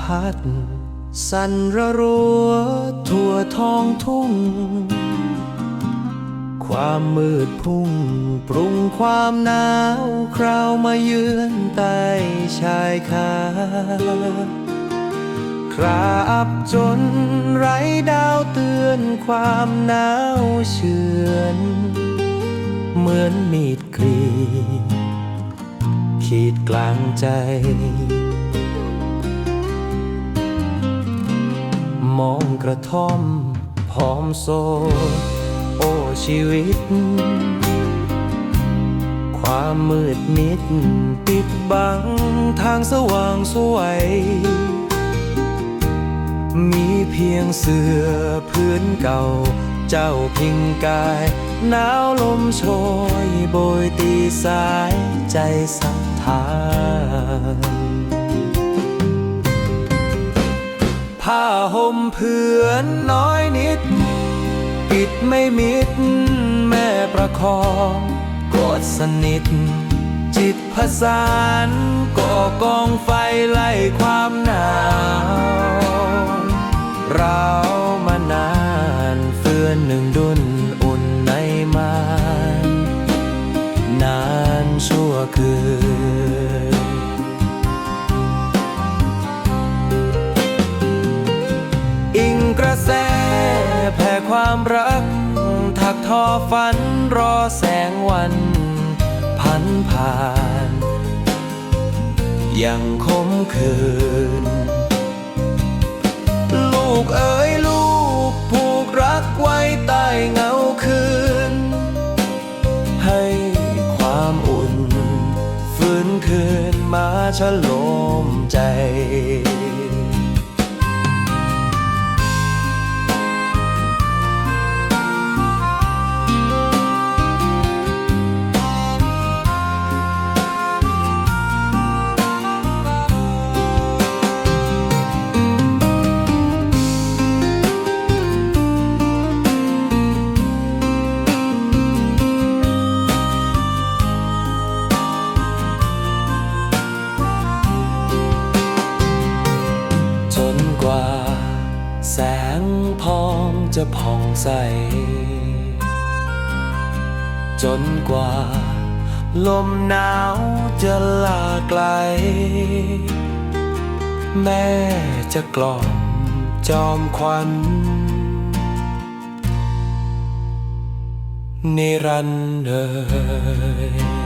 พัด สั่นระรัวทั่วท้องทุ่ง ความมืดพุ่ง ปรุงความหนาวคราวมาเยือนใต้ชายคาคราบจนไร้ดาวเตือนความหนาวเชือนเหมือนมีดกรีขีดกลางใจ มองกระท่อมพร้อมโซ โอชีวิต ความมืดมิด ปิดบังทางสว่างสวย มีเพียงเสื้อพื้นเก่า เจ้าพิงกายหนาวลมโชย โบยตีสายใจสัทธา ผ้าห่มเพื่อนน้อยนิด ปิดไม่มิด แม่ประคองกอดสนิท จิตผสานก่อกองไฟไล่ความหนาวเรามานานเฟื่อนหนึ่งดุนอุ่นในมาน นานชั่วคืน ความรัก ถักทอฝันรอแสงวันพันผ่าน ยังคมคืน ลูกเอ๋ยลูกผูกรักไว้ใต้เงาคืน ให้ความอุ่น ฟื้นคืนมาฉลมใจ งทองจะผ่องใส จนกว่า ลมหนาวจะลาไกล แม่จะกล่อมจอมควัน นิรันดร์